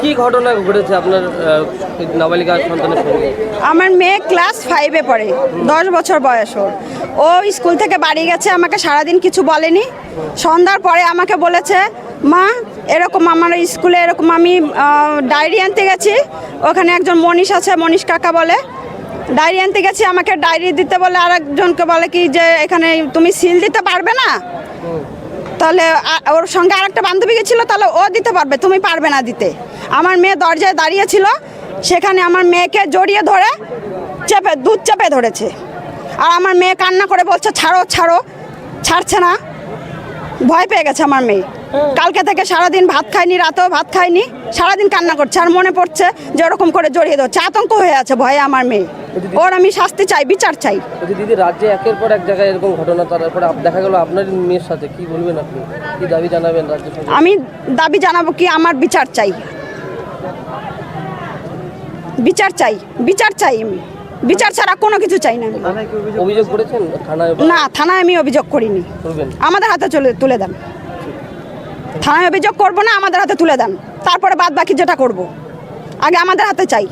কি ঘটনা ঘটেছে আপনার নাবালিকা সন্তানের সঙ্গে? আমার মেয়ে ক্লাস ফাইভে পড়ে, দশ বছর বয়স ওর। ও স্কুল থেকে বাড়ি গেছে, আমাকে সারাদিন কিছু বলেনি। সন্ধ্যার পরে আমাকে বলেছে, মা, এরকম আমার স্কুলে এরকম আমি ডায়েরি আনতে গেছি। ওখানে একজন মনীষ আছে, মনীষ কাকা বলে। ডায়েরি আনতে গেছি, আমাকে ডায়েরি দিতে বলে, আরেকজনকে বলে কি যে, এখানে তুমি সিল দিতে পারবে না? তাহলে ওর সঙ্গে আরেকটা বান্ধবী গেছিল, তাহলে ও দিতে পারবে, তুমি পারবে না দিতে। আমার মেয়ে দরজায় দাঁড়িয়েছিল সেখানে আমার মেয়েকে জড়িয়ে ধরে চেপে, দুধ চেপে ধরেছে। আর আমার মেয়ে কান্না করে বলছে, ছাড়ো ছাড়ো, ছাড়ছে না। ভয় পেয়ে গেছে আমার মেয়ে। কালকে থেকে সারাদিন ভাত খায়নি রাতেও ভাত খায়নি সারাদিন কান্না করছে আর মনে পড়ছে যে ওরকম করে জড়িয়ে ধরছে। আতঙ্ক হয়ে আছে ভয়ে আমার মেয়ে। ওর আমি শাস্তি চাই বিচার চাই। দিদি রাজ্যে একের পর এক জায়গায় এরকম ঘটনা তারপরে দেখা গেল আপনার মেয়ের সাথে। কি বলবেন আপনি? কি দাবি জানাবেন রাজ্য আমি দাবি জানাব কি আমার বিচার চাই। বিচার চাই বিচার চাই আমি। বিচার ছাড়া কোনো কিছু চাই না। অভিযোগ করেছেন? না থানায় আমি অভিযোগ করিনি। আমাদের হাতে চলে তুলে দেন। থানায় অভিযোগ করব না আমাদের হাতে তুলে দেন। তারপরে বাদ বাকি যেটা করব। আগে আমাদের হাতে চাই।